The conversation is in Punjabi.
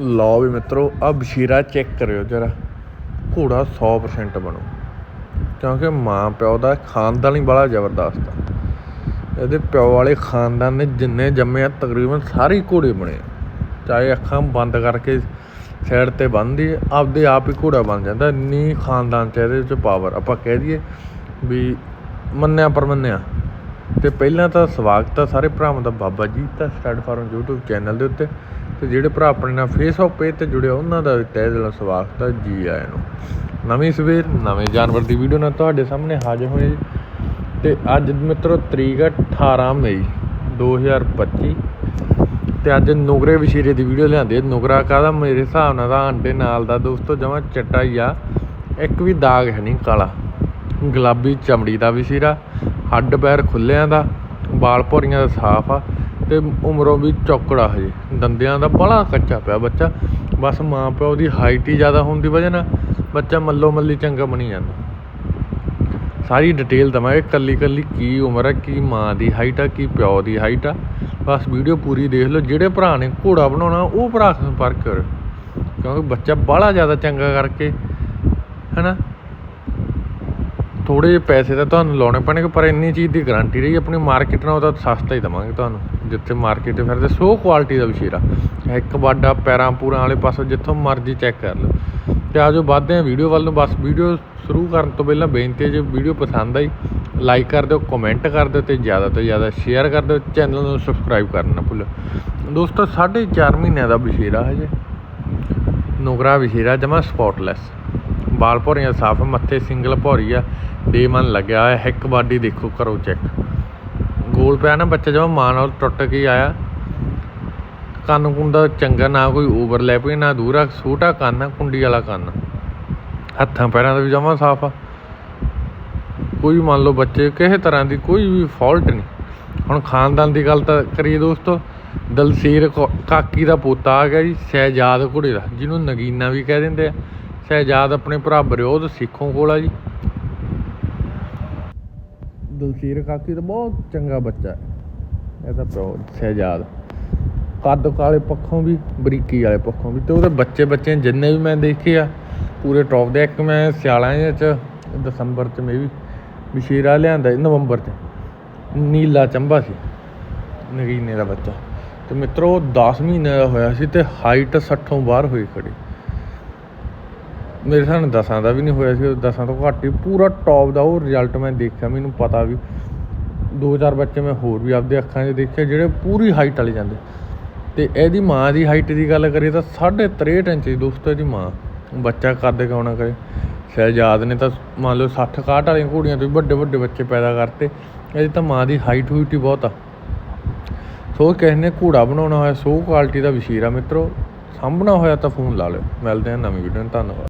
ਲਓ ਵੀ ਮਿੱਤਰੋ ਆ ਬਸ਼ੀਰਾ ਚੈੱਕ ਕਰਿਓ ਜਰਾ। ਘੋੜਾ 100% ਬਣੋ। ਕਿਉਂਕਿ ਮਾਂ ਪਿਓ ਦਾ ਖਾਨਦਾਨ ਹੀ ਬੜਾ ਜ਼ਬਰਦਸਤ ਆ। ਇਹਦੇ ਪਿਓ ਵਾਲੇ ਖਾਨਦਾਨ ਨੇ ਜਿੰਨੇ ਜੰਮੇ ਆ, ਤਕਰੀਬਨ ਸਾਰੇ ਘੋੜੇ ਬਣੇ ਆ। ਚਾਹੇ ਅੱਖਾਂ ਬੰਦ ਕਰਕੇ ਸਾਈਡ ਤੇ ਬੰਨਦੀ ਆਪਦੇ ਆਪ ਹੀ ਘੋੜਾ ਬਣ ਜਾਂਦਾ। ਇੰਨੀ ਖਾਨਦਾਨ ਚ ਇਹਦੇ ਵਿੱਚ ਪਾਵਰ ਆਪਾਂ ਕਹਿ ਦਈਏ ਵੀ ਮੰਨਿਆ ਪਰਮੰਨਿਆ ਤੇ ਪਹਿਲਾਂ ਤਾਂ ਸਵਾਗਤ ਆ ਸਾਰੇ ਭਰਾਵਾਂ ਦਾ ਬਾਬਾ ਜੀ ਦਾ ਸਟੱਡ ਫਾਰਮ YouTube ਚੈਨਲ ਦੇ ਉੱਤੇ। ਤੇ ਜਿਹੜੇ ਭਰਾ ਆਪਣੇ ਨਾਲ ਫੇਸਬੁੱਕ ਪੇਜ ਤੇ ਜੁੜੇ ਉਹਨਾਂ ਦਾ ਵੀ ਤਹਿ ਦਿਲੋਂ ਸਵਾਗਤ ਆ ਜੀ ਆਇਆਂ ਨੂੰ। ਨਵੀਂ ਸਵੇਰ, ਨਵੇਂ ਜਾਨਵਰ ਦੀ ਵੀਡੀਓ ਨਾਲ ਤੁਹਾਡੇ ਸਾਹਮਣੇ ਹਾਜ਼ਰ ਹੋਏ ਜੀ। ਤੇ ਅੱਜ ਮਿੱਤਰੋ ਤਰੀਕ ਹੈ 18 ਮਈ 2025 ਤੇ ਅੱਜ ਨੁਗਰੇ ਵਸ਼ੀਰੇ ਦੀ ਵੀਡੀਓ ਲਿਆਂਦੀ ਹੈ ਨੁਗਰਾ ਕਾਹਦਾ? ਮੇਰੇ ਹਿਸਾਬ ਨਾਲ ਤਾਂ ਅੰਡੇ ਨਾਲ ਦਾ ਦੋਸਤੋ, ਜਮਾ ਚਿੱਟਾ ਹੀ ਆ। ਇੱਕ ਵੀ ਦਾਗ ਹੈ ਨਹੀਂ ਕਾਲਾ। ਗੁਲਾਬੀ ਚਮੜੀ ਦਾ ਵਸ਼ੀਰਾ ਹੱਡ ਪੈਰ ਖੁੱਲਿਆਂ ਦਾ ਬਾਲ ਭੌਰੀਆਂ ਦਾ ਸਾਫ਼ ਆ ਤੇ ਉਮਰੋਂ ਵੀ ਚੌਕੜਾ ਹਜੇ। ਦੰਦਿਆਂ ਦਾ ਬੜਾ ਕੱਚਾ ਪਿਆ ਬੱਚਾ। ਬਸ ਮਾਂ ਪਿਓ ਦੀ ਹਾਈਟ ਹੀ ਜ਼ਿਆਦਾ ਹੋਣ ਦੀ ਵਜ੍ਹਾ ਨਾਲ ਬੱਚਾ ਮੱਲੋ ਮੱਲੀ ਚੰਗਾ ਬਣੀ ਜਾਂਦਾ। ਸਾਰੀ ਡਿਟੇਲ ਦਵਾਂਗੇ ਕੱਲੀ ਕੱਲੀ ਕੀ ਉਮਰ ਹੈ ਕੀ ਮਾਂ ਦੀ ਹਾਈਟ ਆ, ਕੀ ਪਿਓ ਦੀ ਹਾਈਟ ਆ। ਬਸ ਵੀਡੀਓ ਪੂਰੀ ਦੇਖ ਲਓ, ਜਿਹੜੇ ਭਰਾ ਨੇ ਘੋੜਾ ਬਣਾਉਣਾ, ਉਹ ਭਰਾ ਸੰਪਰਕ ਕਰੋ। ਕਿਉਂਕਿ ਬੱਚਾ ਬੜਾ ਜ਼ਿਆਦਾ ਚੰਗਾ ਕਰਕੇ, ਹੈਨਾ? ਥੋੜੇ ਜਿਹੇ ਪੈਸੇ ਤਾਂ ਤੁਹਾਨੂੰ ਲਾਉਣੇ ਪੈਣਗੇ, ਪਰ ਇੰਨੀ ਚੀਜ਼ ਦੀ ਗਾਰੰਟੀ ਰਹੀ, ਆਪਣੀ ਮਾਰਕੀਟ ਨਾਲੋਂ ਤਾਂ ਸਸਤਾ ਹੀ ਦਵਾਂਗੇ ਤੁਹਾਨੂੰ, ਜਿੱਥੇ ਮਾਰਕੀਟ ਤੇ ਫਿਰਦੇ, ਸੋ ਕੁਆਲਿਟੀ ਦਾ ਵਸ਼ੀਰਾ ਇੱਕ ਵੱਡਾ ਪੈਰਾਂ ਪੂਰਾਂ ਵਾਲੇ ਪਾਸੋਂ ਜਿੱਥੋਂ ਮਰਜ਼ੀ ਚੈੱਕ ਕਰ ਲਓ। ਤੇ ਆਜੋ ਵੱਧਦੇ ਆ ਵੀਡੀਓ ਵੱਲ ਨੂੰ, ਬਸ ਵੀਡੀਓ ਸ਼ੁਰੂ ਕਰਨ ਤੋਂ ਪਹਿਲਾਂ ਬੇਨਤੀ ਹੈ, ਜੇ ਵੀਡੀਓ ਪਸੰਦ ਆਈ ਲਾਈਕ ਕਰ ਦਿਓ ਕਮੈਂਟ ਕਰ ਦਿਓ ਤੇ ਜ਼ਿਆਦਾ ਤੋਂ ਜ਼ਿਆਦਾ ਸ਼ੇਅਰ ਕਰ ਦਿਓ ਚੈਨਲ ਨੂੰ ਸਬਸਕ੍ਰਾਈਬ ਕਰਨਾ ਨਾ ਭੁੱਲੋ। ਦੋਸਤੋ 4.5 ਮਹੀਨਿਆਂ ਦਾ ਵਸ਼ੀਰਾ ਜੇ। ਨੋਗਰਾ ਵਸ਼ੀਰਾ ਜਮਾ ਸਪੌਟਲੈਸ ਬਾਲ ਭੌਰੀਆਂ ਸਾਫ਼, ਮੱਥੇ ਸਿੰਗਲ ਭੌਰੀ ਆ। ਡੇ ਮਨ ਲੱਗਿਆ ਹੋਇਆ, ਇੱਕ ਬਾਡੀ ਦੇਖੋ, ਕਰੋ ਚੈੱਕ। ਗੋਲ ਪਿਆ ਨਾ ਬੱਚਾ ਜਮਾ, ਮਾਂ ਨਾਲ ਟੁੱਟ ਕੇ ਆਇਆ। ਕੰਨ ਕੁੰਨ ਦਾ ਚੰਗਾ ਨਾ ਕੋਈ ਓਵਰਲੈਪ ਹੈ ਨਾ ਦੂਰਾ ਛੋਟਾ ਕੰਨ ਕੁੰਡੀ ਵਾਲਾ ਕੰਨ। ਹੱਥਾਂ ਪੈਰਾਂ ਦਾ ਵੀ ਜਮਾ ਸਾਫ਼ ਆ। ਕੋਈ ਮੰਨ ਲਓ ਬੱਚੇ, ਕਿਸੇ ਤਰ੍ਹਾਂ ਦੀ ਕੋਈ ਵੀ ਫਾਲਟ ਨਹੀਂ। ਹੁਣ ਖਾਨਦਾਨ ਦੀ ਗੱਲ ਤਾਂ ਕਰੀਏ ਦੋਸਤੋ, ਦਲਸੀਰ ਕਾਕੀ ਦਾ ਪੋਤਾ ਆ ਗਿਆ ਜੀ, ਸਹਿਜਾਦ ਘੋੜੇ ਦਾ, ਜਿਹਨੂੰ ਨਗੀਨਾ ਵੀ ਕਹਿ ਦਿੰਦੇ ਆ। ਸਹਿਜਾਦ ਆਪਣੇ ਭਰਾ ਬਰਿਓਧ ਸਿੱਖੋਂ ਕੋਲ ਆ ਜੀ। ਦਲਸੀਰ ਕਾਕੀ ਤਾਂ ਬਹੁਤ ਚੰਗਾ ਬੱਚਾ ਹੈ। ਇਹਦਾ ਪਿਓ ਸਹਿਜਾਦ। ਕੱਦ ਕਾਲੇ ਪੱਖੋਂ ਵੀ, ਬਰੀਕੀ ਵਾਲੇ ਪੱਖੋਂ ਵੀ ਤੇ ਉਹਦੇ ਬੱਚੇ ਬੱਚੇ ਜਿੰਨੇ ਵੀ ਮੈਂ ਦੇਖੇ ਆ, ਪੂਰੇ ਟੌਪ ਦੇ ਇੱਕ ਮੈਂ ਸਿਆਲਾਂ ਚ, ਦਸੰਬਰ ਚ ਮੇ ਵੀ ਵਿਸ਼ੇਰਾ ਲਿਆਂਦਾ ਨਵੰਬਰ ਚ। ਨੀਲਾ ਚੰਬਾ ਸੀ, ਨਗੀਨੇ ਦਾ ਬੱਚਾ। ਤੇ ਮਿੱਤਰੋ 10 ਮਹੀਨੇ ਦਾ ਹੋਇਆ ਸੀ ਤੇ ਹਾਈਟ 60 ਬਾਹਰ ਹੋਈ ਖੜੀ। ਮੇਰੇ ਸਾਹਮਣੇ ਦਸਾਂ ਦਾ ਵੀ ਨਹੀਂ ਹੋਇਆ ਸੀ, ਉਹ ਦਸਾਂ ਤੋਂ ਘੱਟ ਹੀ, ਪੂਰਾ ਟੌਪ ਦਾ ਉਹ ਰਿਜ਼ਲਟ ਮੈਂ ਦੇਖਿਆ, ਮੈਨੂੰ ਪਤਾ ਵੀ ਦੋ ਚਾਰ ਬੱਚੇ ਮੈਂ ਹੋਰ ਵੀ ਆਪਦੇ ਅੱਖਾਂ 'ਚ ਦੇਖੇ ਜਿਹੜੇ ਪੂਰੀ ਹਾਈਟ ਵਾਲੇ ਜਾਂਦੇ। ਤੇ ਇਹਦੀ ਮਾਂ ਦੀ ਹਾਈਟ ਦੀ ਗੱਲ ਕਰੀਏ ਤਾਂ 63 ਇੰਚ ਦੀ ਦੋਸਤੋ ਇਹਦੀ ਮਾਂ, ਬੱਚਾ ਕੱਦ ਕਾਉਣਾ ਕਰੇ। ਸ਼ਹਿਜਾਦ ਨੇ ਤਾਂ ਮੰਨ ਲਓ 60 61 ਵਾਲੀਆਂ ਘੋੜੀਆਂ ਤੋਂ ਵੀ ਵੱਡੇ ਵੱਡੇ ਬੱਚੇ ਪੈਦਾ ਕਰਤੇ, ਇਹਦੀ ਤਾਂ ਮਾਂ ਦੀ ਹਾਈਟ ਹੂਈਟ ਹੀ ਬਹੁਤ ਆ। ਸੋ ਕਿਸੇ ਨੇ ਘੋੜਾ ਬਣਾਉਣਾ ਹੋਇਆ, ਸੋ ਕੁਆਲਿਟੀ ਦਾ ਵਸ਼ੀਰਾ ਮਿੱਤਰੋ, ਸਾਂਭਣਾ ਹੋਇਆ ਤਾਂ ਫੋਨ ਲਾ ਲਿਓ। ਮਿਲਦੇ ਹਾਂ ਨਵੀਂ ਵੀਡੀਓ ਧੰਨਵਾਦ।